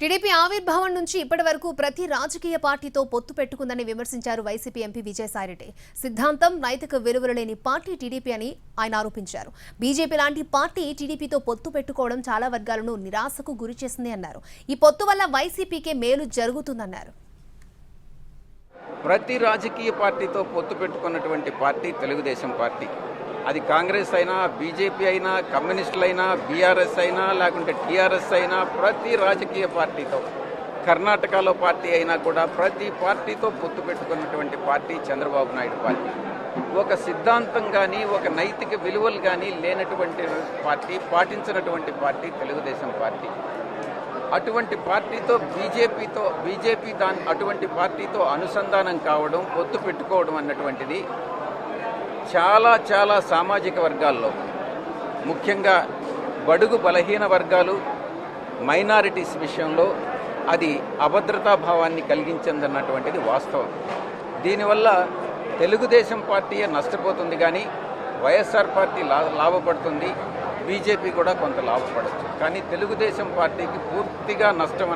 TDP ఆవిర్భావం నుంచి ఇప్పటి వరకు ప్రతి రాజకీయ పార్టీతో పొత్తు పెట్టుకుందని విమర్శించారు వైసీపీ ఎంపీ విజయసాయిరెడ్డి సిద్ధాంతం నైతిక విలువలు లేని పార్టీ టీడీపీ అని ఆయన ఆరోపించారు. బీజేపీ లాంటి పార్టీ టీడీపీతో పొత్తు పెట్టుకోవడం చాలా వర్గాలను నిరాశకు గురి చేసింది అన్నారు. ఈ పొత్తు వల్ల వైసీపీకే మేలు జరుగుతుందన్నారు. ప్రతి రాజకీయ పార్టీతో పొత్తు పెట్టుకున్నటువంటి పార్టీ తెలుగుదేశం పార్టీ. అది కాంగ్రెస్ అయినా బీజేపీ అయినా కమ్యూనిస్టులైనా బీఆర్ఎస్ అయినా లేకుంటే టీఆర్ఎస్ అయినా ప్రతి రాజకీయ పార్టీతో కర్ణాటకలో పార్టీ అయినా కూడా ప్రతి పార్టీతో పొత్తు పెట్టుకున్నటువంటి పార్టీ చంద్రబాబు నాయుడు పార్టీ. ఒక సిద్ధాంతం కానీ ఒక నైతిక విలువలు కానీ లేనటువంటి పార్టీ పాటించినటువంటి పార్టీ తెలుగుదేశం పార్టీ. అటువంటి పార్టీతో బీజేపీతో బీజేపీ దాని అటువంటి పార్టీతో అనుసంధానం కావడం పొత్తు పెట్టుకోవడం అన్నటువంటిది చాలా చాలా సామాజిక వర్గాల్లో ముఖ్యంగా బడుగు బలహీన వర్గాలు మైనారిటీస్ విషయంలో అది అభద్రతా భావాన్ని కలిగించిందన్నటువంటిది వాస్తవం. దీనివల్ల తెలుగుదేశం పార్టీయే నష్టపోతుంది కానీ వైఎస్ఆర్ పార్టీ లాభపడుతుంది బీజేపీ కూడా కొంత లాభపడచ్చు. కానీ తెలుగుదేశం పార్టీకి పూర్తిగా నష్టం